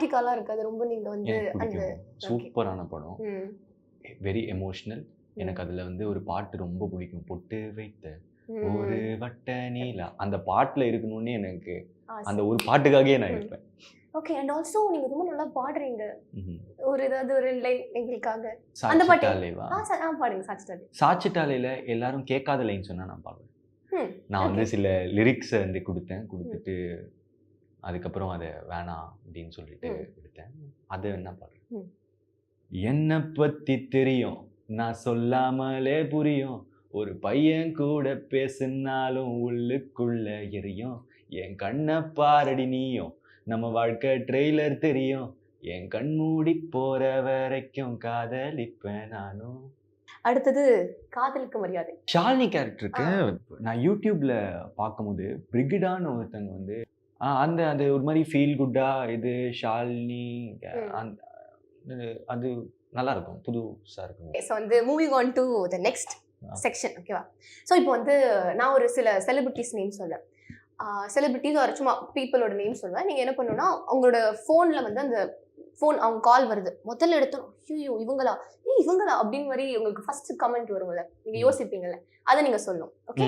ரொமான்டிக்காலாம் இருக்காது ரொம்ப நீங்க வந்து அந்த சூப்பரான படம். வெரி எமோஷ்னல் எனக்கு அதுல வந்து ஒரு பாட்டு ரொம்ப பிடிக்கும். பொட்டு வைத்த. ஒரு வட்ட நீலா. அந்த பாட்டுல இருக்கணும்னு எனக்கு அந்த ஒரு பாட்டுக்காகவே நான். இருப்பேன். ஓகே அண்ட் ஆல்சோ நீங்க ரொம்ப நல்லா பாடுறீங்க. ஒரு ஏதாவது ஒரு லைன் எங்களுக்காக. அந்த பாட்டு. ஆ பாடுங்க சாச்சிட்டாரு சாச்சிட்டாலேல எல்லாரும் கேட்காத லைன் சொன்னா நான் பாடுவேன். நான் வந்து சில லிரிக்ஸை வந்து கொடுத்தேன். கொடுத்துட்டு அதுக்கப்புறம் அதை வேணாம் அப்படின்னு சொல்லிட்டு. எடுத்தேன். அது என்ன பாடுறேன். என்னை பத்தி தெரியும். நான் சொல்லாமலே புரியும். ஒரு பையன் கூட பேசுனாலும் உள்ளுக்குள்ள எரியும். என் கண்ணை பாரடி நீயும். நம்ம வாழ்க்கை ட்ரெய்லர் தெரியும். என் கண் மூடி போற வரைக்கும் காதலிப்பேன் நானும். அடுத்தது காதலுக்கு மரியாதை. ஷாலினி கேரக்டருக்கு நான் யூடியூப்ல பார்க்கும்போது பிரிகிடான்னு ஒருத்தங்க வந்து அந்த அது ஒரு மாதிரி ஃபீல் குட்டா இது ஷாலினி அது நல்லா இருக்கும். புதுசா இருக்கும். ஸோ வந்து moving on to the next. Section ஓகேவா ஸோ இப்போ வந்து நான் ஒரு சில செலிபிரிட்டிஸ் நேம் சொல்லுவேன் செலிபிரிட்டிஸ் ஒரு சும்மா பீப்புளோட நேம் சொல்லுவேன் நீங்கள் என்ன பண்ணணும்னா உங்களோட ஃபோனில் வந்து அந்த ஃபோன் அவங்க கால் வருது. முதல்ல எடுத்தோம். ஐயோ இவங்களா? ஏ இவங்களா? அப்படின்னு மாதிரி உங்களுக்கு ஃபர்ஸ்ட் கமெண்ட் வரும்ல. நீங்கள் யோசிப்பீங்கல்ல. அதை நீங்கள் சொல்லணும். ஓகே.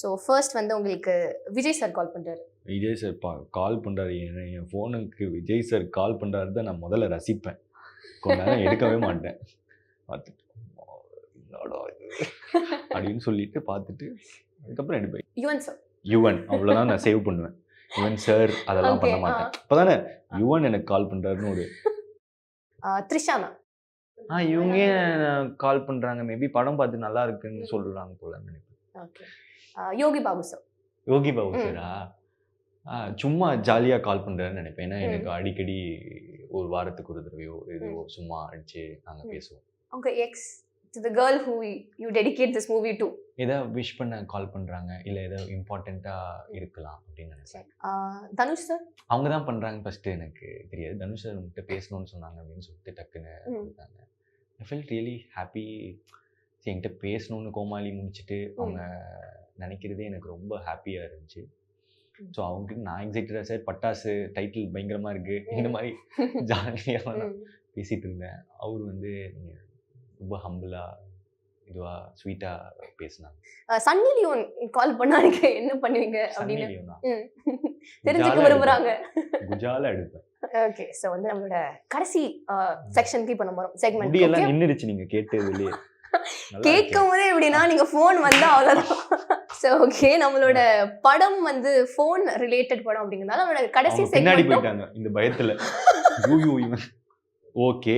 ஸோ ஃபர்ஸ்ட் வந்து உங்களுக்கு விஜய் சார் கால் பண்ணுறாரு விஜய் சார் பா கால் பண்ணுறாரு என் என் ஃபோனுக்கு விஜய் சார் கால் பண்ணுறாரு தான் நான் முதல்ல ரசிப்பேன். கொஞ்ச நேரம் எடுக்கவே மாட்டேன். பார்த்துட்டு அப்படின்னு சொல்லிட்டு பார்த்துட்டு அதுக்கப்புறம் எடுப்பேன் யுவன் சார் யுவன் அவ்வளோதான் நான் சேவ் பண்ணுவேன். யுவன் சார் அதெல்லாம் பண்ண மாட்டேன். இப்போதானே யுவன் எனக்கு கால் பண்ணுறாருன்னு ஒரு த்ரிஷா மேம் ஆ இவங்க கால் பண்ணுறாங்க மேபி படம் பார்த்து நல்லா இருக்குன்னு சொல்கிறாங்க போல நினைப்பேன் யோகி பாபு சார் யோகி பாபு. சாரா சும்மா ஜாலியாக கால் பண்ணுறாருன்னு நினைப்பேன். ஏன்னா. எனக்கு அடிக்கடி ஒரு வாரத்துக்கு ஒரு தடவையோ ம். சும்மா அடிச்சு நாங்கள். பேசுவோம். உங்க ex to the girl who you dedicate this movie to ஏதோ விஷ் பண்ண கால் பண்ணுறாங்க இல்லை ஏதோ இம்பார்ட்டண்ட்டாக இருக்கலாம் அப்படின்னு நினைச்சேன் தனுஷ் சார் அவங்க தான் பண்ணுறாங்க ஃபஸ்ட்டு எனக்கு தெரியாது. தனுஷ் சார் உங்கள்கிட்ட பேசணும்னு சொன்னாங்க அப்படின்னு சொல்லிட்டு டக்குன்னு. கொடுத்தாங்க ஃபெல்ட் ரியலி ஹாப்பி என்கிட்ட பேசணும்னு கோமாளி முடிச்சுட்டு அவங்க நினைக்கிறதே எனக்கு ரொம்ப ஹாப்பியாக இருந்துச்சு. ஸோ அவங்களுக்கு நான் எக்ஸைட்டடாக சார் பட்டாசு டைட்டில் பயங்கரமாக இருக்குது இந்த மாதிரி ஜாலியாக நான் பேசிகிட்டு இருந்தேன். அவர் வந்து ரொம்ப ஹம்பிளாக இதுவாக ஸ்வீட்டாக பேசினாங்க சன்னி லியோன் கால் பண்ணாங்க என்ன பண்ணுவீங்க? அப்படின்னு. தெரிஞ்சுக்க விரும்புறாங்க. குஜால எடுப்பேன். ஓகே ஸோ வந்து நம்மளோட கடைசி செக்ஷனுக்கு இப்போ நம்ம செக்மெண்ட் முடியெல்லாம் நின்றுடுச்சு நீங்க கேட்டதுலயே நல்லா கேட்கும் போதே எப்படின்னா நீங்க ஃபோன் வந்தா அவ்வளோதான் ஸோ ஓகே நம்மளோட படம் வந்து ஃபோன் ரிலேட்டட் படம் அப்படிங்கிறதால நம்மளோட. கடைசி செக்மெண்ட் போயிட்டாங்க இந்த பயத்துல. ஓகே